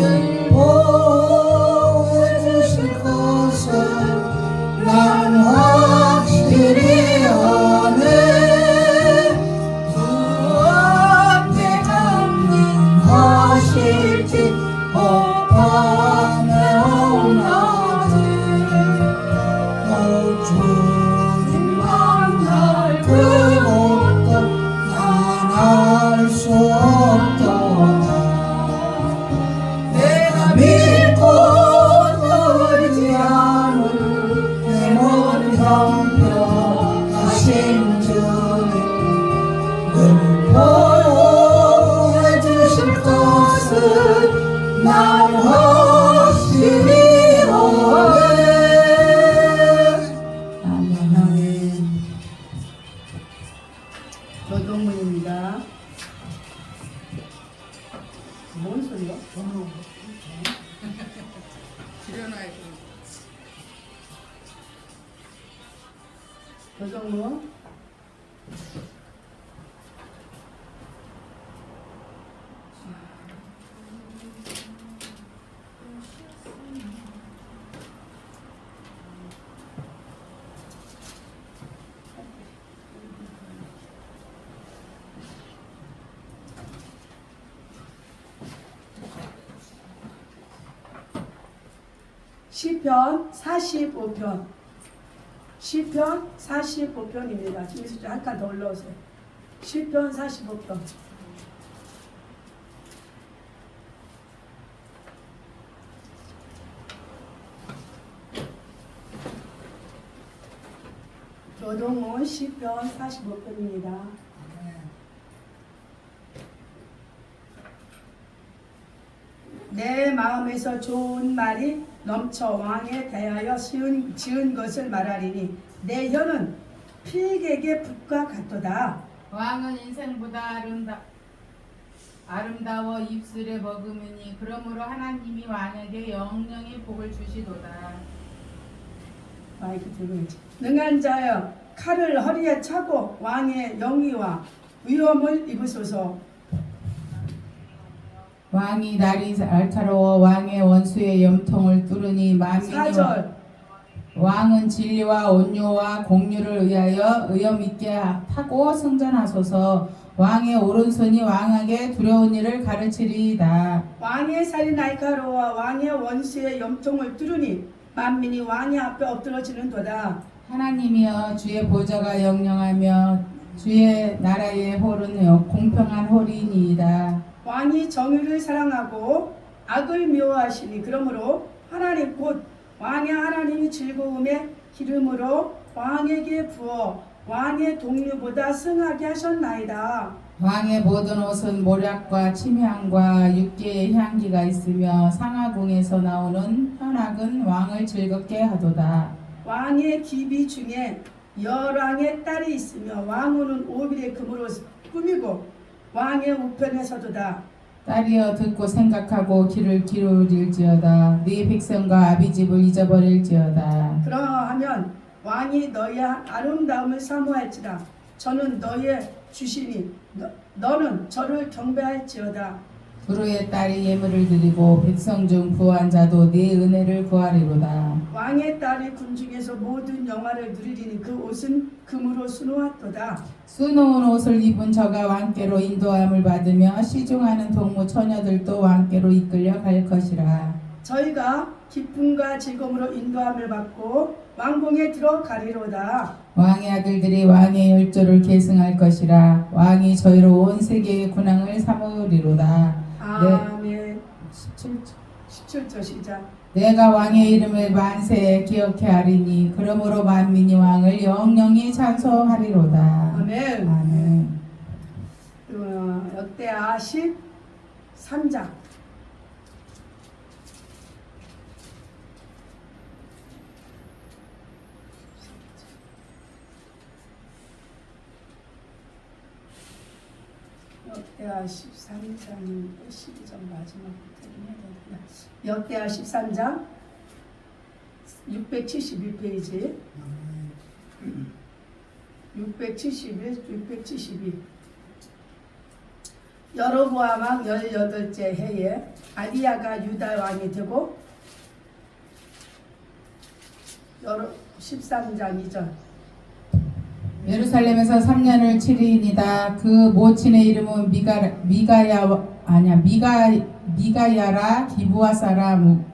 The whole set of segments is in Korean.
늘 시편 45편 시편 45편입니다. 김미수 한칸 더 올라오세요. 시편 45편 조동훈 시편 45편입니다. 내 마음에서 좋은 말이 넘쳐 왕에 대하여 지은, 지은 것을 말하리니 내 혀는 필객의 붓과 같도다. 왕은 인생보다 아름다 아름다워 입술에 머금으니 그러므로 하나님이 왕에게 영영의 복을 주시도다. 마이크 들고 능한 자여 칼을 허리에 차고 왕의 영의와 위엄을 입으소서 왕이 날이 날카로워 왕의 원수의 염통을 뚫으니 만민이 사절 왕은 진리와 온유와 공유를 위하여 의엄 있게 하고 승전하소서 왕의 오른손이 왕에게 두려운 일을 가르치리이다. 왕의 살이 날카로워 왕의 원수의 염통을 뚫으니 만민이 왕의 앞에 엎드러지는도다 하나님이여 주의 보좌가 영영하며 주의 나라의 홀은 공평한 홀이니이다. 왕이 정의를 사랑하고 악을 미워하시니 그러므로 하나님 곧 왕의 하나님이 즐거움의 기름으로 왕에게 부어 왕의 동료보다 승하게 하셨나이다. 왕의 모든 옷은 모략과 침향과 육계의 향기가 있으며 상하궁에서 나오는 현악은 왕을 즐겁게 하도다. 왕의 기비 중에 열왕의 딸이 있으며 왕후는 오빌의 금으로 꾸미고 왕의 우편에 서도다. 딸이여 듣고 생각하고 귀를 기울일지어다. 네 백성과 아비 집을 잊어버릴지어다. 그러하면 왕이 너의 아름다움을 사모할지라 저는 너의 주시니 너, 너는 저를 경배할지어다. 부르의 딸이 예물을 드리고 백성 중 부한 자도 네 은혜를 구하리로다. 왕의 딸이 군중에서 모든 영화를 누리리니 그 옷은 금으로 수놓았도다. 수놓은 옷을 입은 저가 왕께로 인도함을 받으며 시중하는 동무 처녀들도 왕께로 이끌려 갈 것이라. 저희가 기쁨과 즐거움으로 인도함을 받고 왕궁에 들어가리로다. 왕의 아들들이 왕의 열조를 계승할 것이라. 왕이 저희로 온 세계의 군왕을 삼으리로다. 아멘. 17절. 17절 시작. 내가 왕의 이름을 만세에 기억해 하리니 그러므로 만민이 왕을 영영히 찬송하리로다. 아멘. 아멘. 역대하 13장 역대하 13장 12장 마지막부터 해야 되구나. 역대하 13장 671페이지. 671, 672 여로보암 왕 18째 해에 아비야가 유다 왕이 되고 여로 13장 2절 예루살렘에서 3년을 치리이다. 그 모친의 이름은 미가 미가야 아니야 미가 미가야라 기부아 사람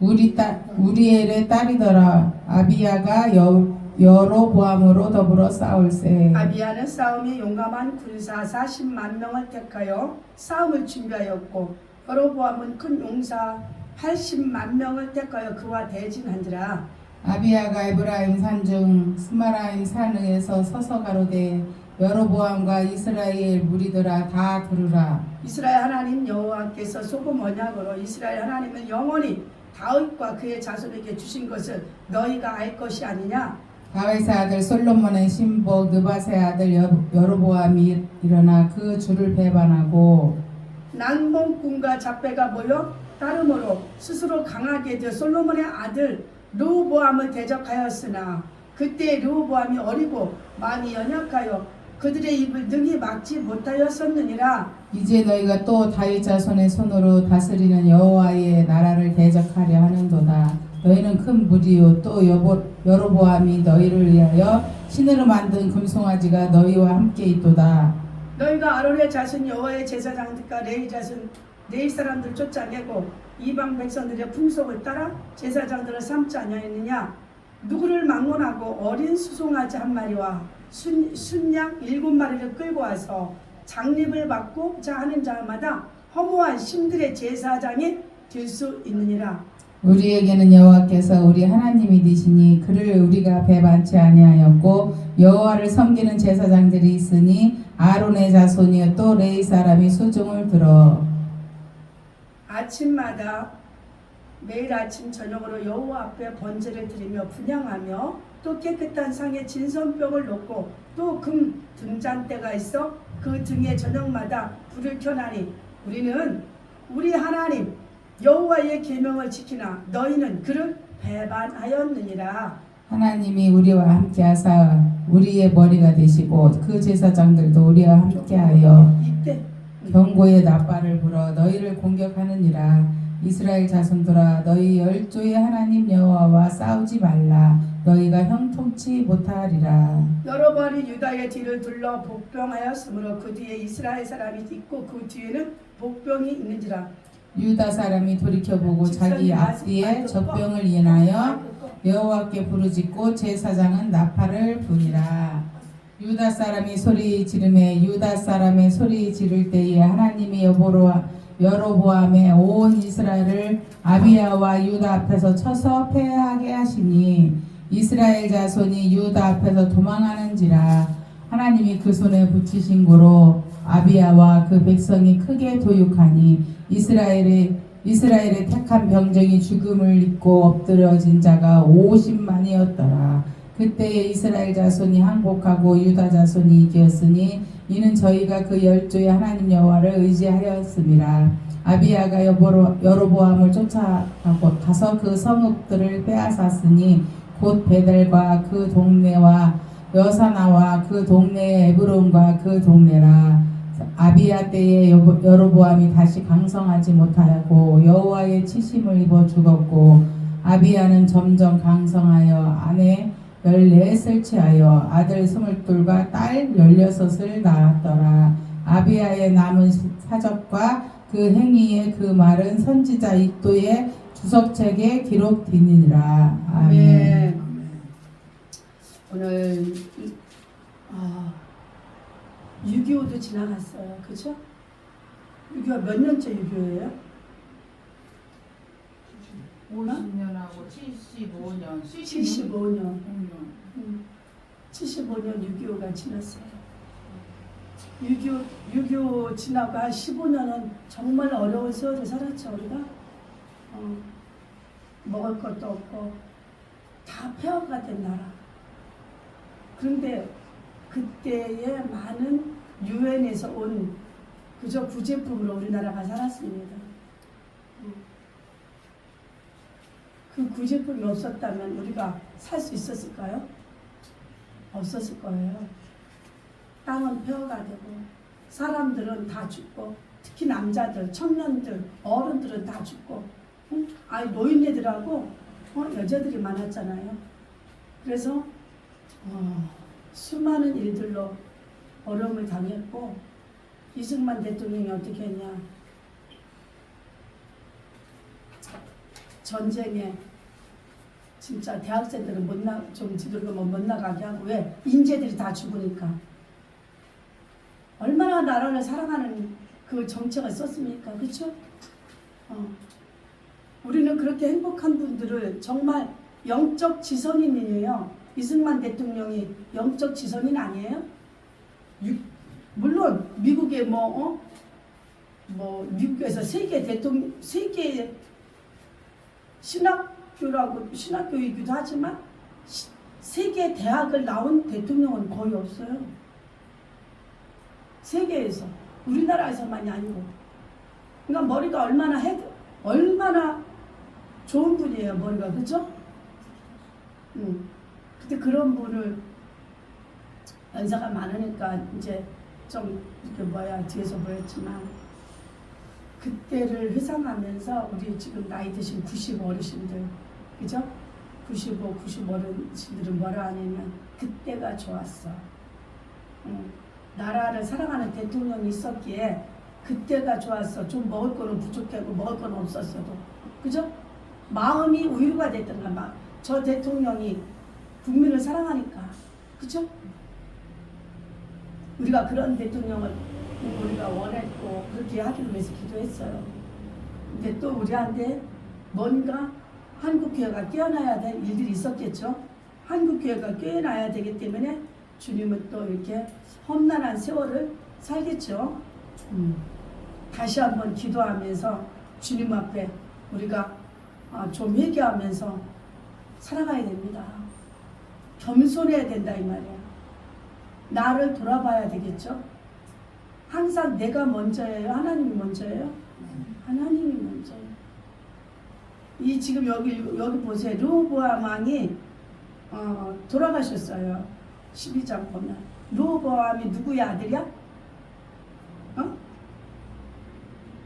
우리 딸 우리엘의 딸이더라. 아비야가 여 여로보암으로 더불어 싸울세. 아비야는 싸움에 용감한 군사 40만 명을 택하여 싸움을 준비하였고 여로보암은 큰 용사 80만 명을 택하여 그와 대진한지라 아비야가 에브라임 산중 스마라임 산에서 서서 가로되 여로보암과 이스라엘 무리들아 다 들으라. 이스라엘 하나님 여호와께서 소금 언약으로 이스라엘 하나님은 영원히 다윗과 그의 자손에게 주신 것을 너희가 알 것이 아니냐 다윗의 아들 솔로몬의 신복 느바세 아들 여- 여로보암이 일어나 그 주를 배반하고 난봉꾼과 잡배가 모여 따름으로 스스로 강하게 되어 솔로몬의 아들 르호보암을 대적하였으나 그때 르호보암이 어리고 마음이 연약하여 그들의 입을 능히 막지 못하였었느니라 이제 너희가 또 다윗 자손의 손으로 다스리는 여호와의 나라를 대적하려 하는도다. 너희는 큰 무리요 또 여보, 여로보암이 너희를 위하여 신으로 만든 금송아지가 너희와 함께 있도다. 너희가 아론의 자손 여호와의 제사장들과 레위 자손 레위 사람들 쫓아내고 이방 백성들의 풍속을 따라 제사장들을 삼지 아니하였느냐? 누구를 막론하고 어린 수송아지 한 마리와 순, 순양 일곱 마리를 끌고 와서 장립을 받고 자 하는 자마다 허무한 신들의 제사장이 될 수 있느니라. 우리에게는 여호와께서 우리 하나님이 되시니 그를 우리가 배반치 아니하였고 여호와를 섬기는 제사장들이 있으니 아론의 자손이요 또 레이 사람이 수종을 들어 아침마다 매일 아침 저녁으로 여호와 앞에 번제를 드리며 분양하며 또 깨끗한 상에 진선병을 놓고 또 금 등잔대가 있어 그 등에 저녁마다 불을 켜나니 우리는 우리 하나님 여호와의 계명을 지키나 너희는 그를 배반하였느니라. 하나님이 우리와 함께 하사 우리의 머리가 되시고 그 제사장들도 우리와 함께 하여 이때 경고의 나팔을 불어 너희를 공격하느니라. 이스라엘 자손들아 너희 열조의 하나님 여호와와 싸우지 말라. 너희가 형통치 못하리라. 여러 번이 유다의 뒤를 둘러 복병하였으므로 그 뒤에 이스라엘 사람이 있고 그 뒤에는 복병이 있는지라. 유다 사람이 돌이켜보고 자기 앞뒤에 적병을 인하여 여호와께 부르짖고 제사장은 나팔을 부니라 유다 사람이 소리 지르매 유다 사람의 소리 지를 때에 하나님이 여보로 여로보암의 온 이스라엘을 아비야와 유다 앞에서 쳐서 패하게 하시니 이스라엘 자손이 유다 앞에서 도망하는지라 하나님이 그 손에 붙이신 고로 아비야와 그 백성이 크게 도육하니 이스라엘의 이스라엘의 택한 병정이 죽음을 입고 엎드려진 자가 50만이었더라. 그때에 이스라엘 자손이 항복하고 유다 자손이 이겼으니 이는 저희가 그 열조의 하나님 여호와를 의지하였습니다. 아비야가 여보로, 여로보암을 쫓아가고 가서 그 성읍들을 빼앗았으니 곧 베델과 그 동네와 여사나와 그 동네의 에브론과 그 동네라 아비야 때에 여로보암이 다시 강성하지 못하고 여호와의 치심을 입어 죽었고 아비야는 점점 강성하여 아내 열넷을 취하여 아들 스물둘과 딸 열여섯을 낳았더라 아비야의 남은 사적과 그 행위의 그 말은 선지자 이도의 주석책에 기록되니라 아멘. 아멘. 오늘 이- 아, 6.25도 지나갔어요. 그죠? 6.25 몇 년째 6.25예요? 50년하고 75년, 75년. 75년 6.25가 지났어요. 6.25, 6.25 지나고 한 15년은 정말 어려운 세월을 살았죠, 우리가. 어, 먹을 것도 없고, 다 폐허가 된 나라. 그런데 그때에 많은 유엔에서 온 그저 구제품으로 우리나라가 살았습니다. 음. 그 구제품이 없었다면 우리가 살 수 있었을까요? 없었을 거예요. 땅은 폐허가 되고 사람들은 다 죽고 특히 남자들, 청년들, 어른들은 다 죽고 응? 아이 노인네들하고 어, 여자들이 많았잖아요. 그래서 어, 수많은 일들로 어려움을 당했고 이승만 대통령이 어떻게 했냐 전쟁에 진짜 대학생들은 못 나, 좀 지들면 못 나가게 하고 왜? 인재들이 다 죽으니까 얼마나 나라를 사랑하는 그 정책을 썼습니까? 그렇죠? 어. 우리는 그렇게 행복한 분들을 정말 영적 지선인이에요. 이승만 대통령이 영적 지선인 아니에요? 유- 물론 미국의 뭐, 어? 뭐 미국에서 세계 대통령 세계 신학교라고 신학교이기도 하지만 시- 세계 대학을 나온 대통령은 거의 없어요. 세계에서 우리나라에서만이 아니고 그러니까 머리가 얼마나 해 얼마나 좋은 분이에요 머리가 그죠? 음. 근데 그런 분을 연세가 많으니까 이제 좀 이렇게 뭐야 뒤에서 보였지만 그때를 회상하면서 우리 지금 나이 드신 90 어르신들 그죠? 95, 90 어르신들은 뭐라 하냐면 그때가 좋았어. 음. 나라를 사랑하는 대통령이 있었기에 그때가 좋았어. 좀 먹을 거는 부족하고 먹을 거는 없었어도. 그죠? 마음이 우유가 됐던가. 막. 저 대통령이 국민을 사랑하니까. 그죠? 우리가 그런 대통령을 우리가 원했고 그렇게 하기를 위해서 기도했어요. 근데 또 우리한테 뭔가 한국교회가 깨어나야 될 일들이 있었겠죠. 한국교회가 깨어나야 되기 때문에 주님은 또 이렇게 험난한 세월을 살겠죠. 음. 다시 한번 기도하면서 주님 앞에 우리가 아, 좀 회개하면서 살아가야 됩니다. 겸손해야 된다 이 말이야. 나를 돌아봐야 되겠죠. 항상 내가 먼저예요. 하나님이 먼저예요. 하나님이 먼저예요. 이 지금 여기 여기 보세요. 르호보암 왕이 어, 돌아가셨어요. 12장 보면 르호보암이 누구의 아들이야? 어?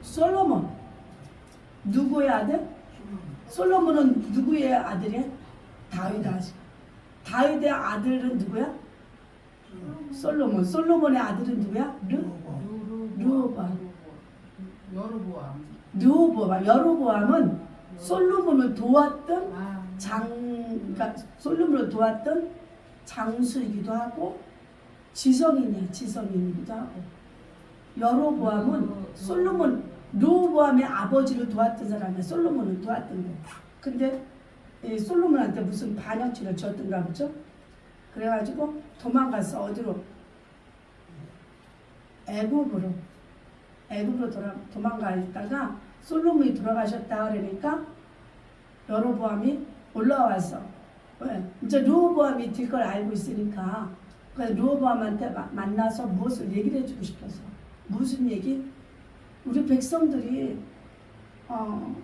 솔로몬. 누구의 아들? 솔로몬은 누구의 아들이야? 다윗 아들. 다윗의 아들은 누구야? 솔로몬. 솔로몬의 아들은 누구야? 르? 르호보암. 여로보암. 르호보암. 여로보암은 솔로몬을 도왔던 아, 장, 그러니까 솔로몬을 도왔던 장수이기도 하고 지성인이야 지성인이기도 하고 여로보암은 솔로몬 르호보암의 아버지를 도왔던 사람이야 솔로몬을 도왔던 거. 근데 이 솔로몬한테 무슨 반역죄를 졌던가 보죠. 그래가지고 도망가서 어디로 애굽으로 애굽으로 돌아 도망가 있다가 솔로몬이 돌아가셨다 그러니까 여로보암이 올라와서 왜? 이제 르호보암이 될 걸 알고 있으니까 그래서 르호보암한테 마- 만나서 무엇을 얘기를 해주고 싶어서 무슨 얘기? 우리 백성들이 어,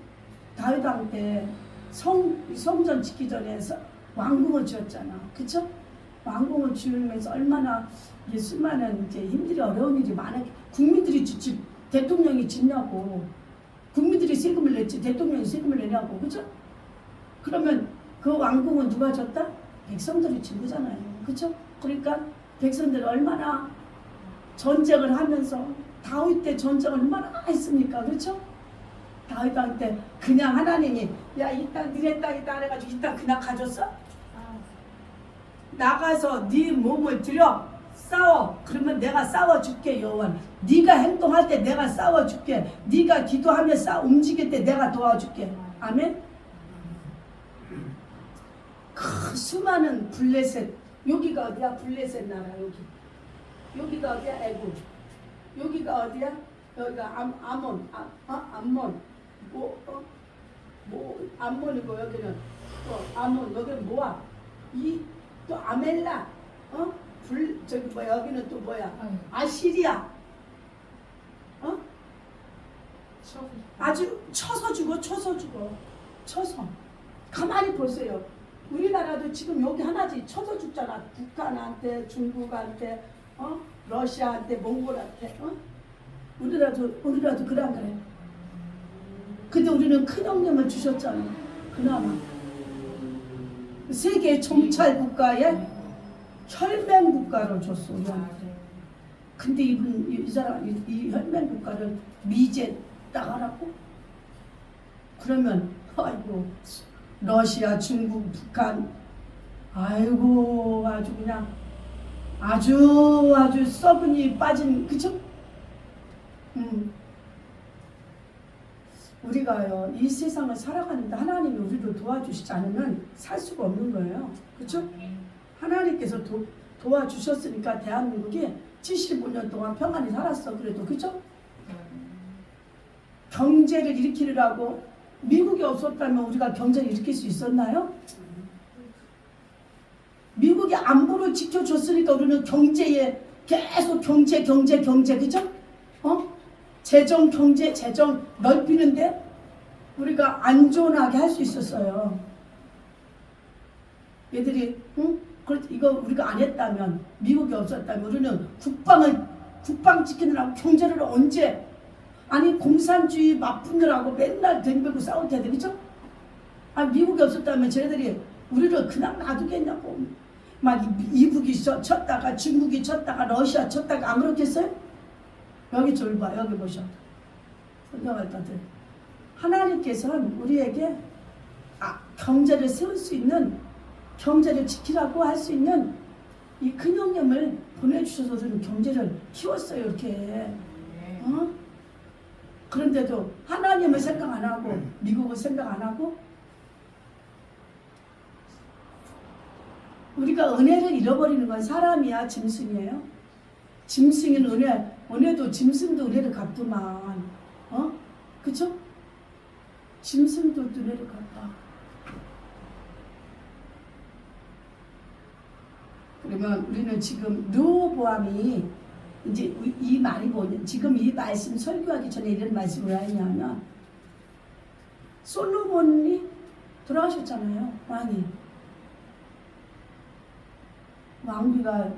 다윗 왕때 성, 성전 짓기 전에 서- 왕궁을 지었잖아. 그쵸? 왕궁을 지으면서 얼마나 이게 수많은 이제 힘들이 어려운 일이 많아. 국민들이 짓지 대통령이 짓냐고. 국민들이 세금을 냈지 대통령이 세금을 내냐고. 그죠? 그러면 그 왕궁은 누가 졌다? 백성들이 진 거잖아요. 그쵸? 그러니까 백성들이 얼마나 전쟁을 하면서 다윗 때 전쟁을 얼마나 했습니까? 그렇죠? 다윗 왕때 그냥 하나님이 야 이 땅 니네 땅이다 해가지고 이 땅 그냥 가졌어? 나가서 네 몸을 들여 싸워. 그러면 내가 싸워줄게 여호와 네가 행동할 때 내가 싸워줄게. 네가 기도하며 싸 움직일 때 내가 도와줄게. 아멘. 그 수많은 블레셋. 여기가 어디야? 블레셋 나라 여기. 여기가 어디야? 애굽. 여기가 어디야? 여기가 암, 암몬, 아, 아, 암몬, 뭐, 어? 뭐, 암몬이고 여기는 또 암몬, 여기는 뭐야? 이 또 아멜라, 어? 불 저기 뭐 여기는 또 뭐야? 아시리아, 어? 아주 쳐서 죽어, 쳐서 죽어, 쳐서. 가만히 보세요. 우리나라도 지금 여기 하나지 쳐서 죽잖아. 북한한테, 중국한테, 어? 러시아한테, 몽골한테, 어? 우리라도 우리라도 그랑 그래. 근데 우리는 큰 영향을 주셨잖아. 그나마 세계 정찰 국가에 혈맹 국가를 줬어. 우리한테. 근데 이분 이, 이 사람 이, 이 혈맹 국가를 미제 따가라고? 그러면 아이고 러시아, 중국, 북한 아이고 아주 그냥 아주 아주 썩은이 빠진 그죠? 음. 우리가요 이 세상을 살아가는데 하나님이 우리를 도와주시지 않으면 살 수가 없는 거예요. 그렇죠? 하나님께서 도, 도와주셨으니까 대한민국이 75년 동안 평안히 살았어. 그래도 그죠? 경제를 일으키려고 미국이 없었다면 우리가 경제를 일으킬 수 있었나요? 미국이 안보를 지켜줬으니까 우리는 경제에 계속 경제 경제 경제 그죠? 어? 재정 경제 재정 넓히는데 우리가 안전하게 할 수 있었어요. 얘들이 응? 그 이거 우리가 안 했다면 미국이 없었다면 우리는 국방을 국방 지키느라고 경제를 언제 아니 공산주의 맞붙느라고 맨날 댕기고 싸울 텐데 그죠? 아 미국이 없었다면 쟤네들이 우리를 그냥 놔두겠냐고 막 이- 이북이 쳐- 쳤다가 중국이 쳤다가 러시아 쳤다가 안 그렇겠어요? 여기 졸봐 여기 보셔. 성경할 것들 하나님께서는 우리에게 아, 경제를 세울 수 있는 경제를 지키라고 할 수 있는 이큰 영념을 보내주셔서 우리는 경제를 키웠어요 이렇게. 어? 그런데도 하나님을 생각 안 하고 미국을 생각 안 하고 우리가 은혜를 잃어버리는 건 사람이야 짐승이에요 짐승은 은혜 은혜도 짐승도 은혜를 갚더만 어? 그쵸? 짐승도 은혜를 갚아 그러면 우리는 지금 르호보암이 이제 이- 이 말이 뭐냐 지금 이 말씀 설교하기 전에 이런 말씀을 왜 했냐면 솔로몬이 돌아가셨잖아요 왕이 왕비가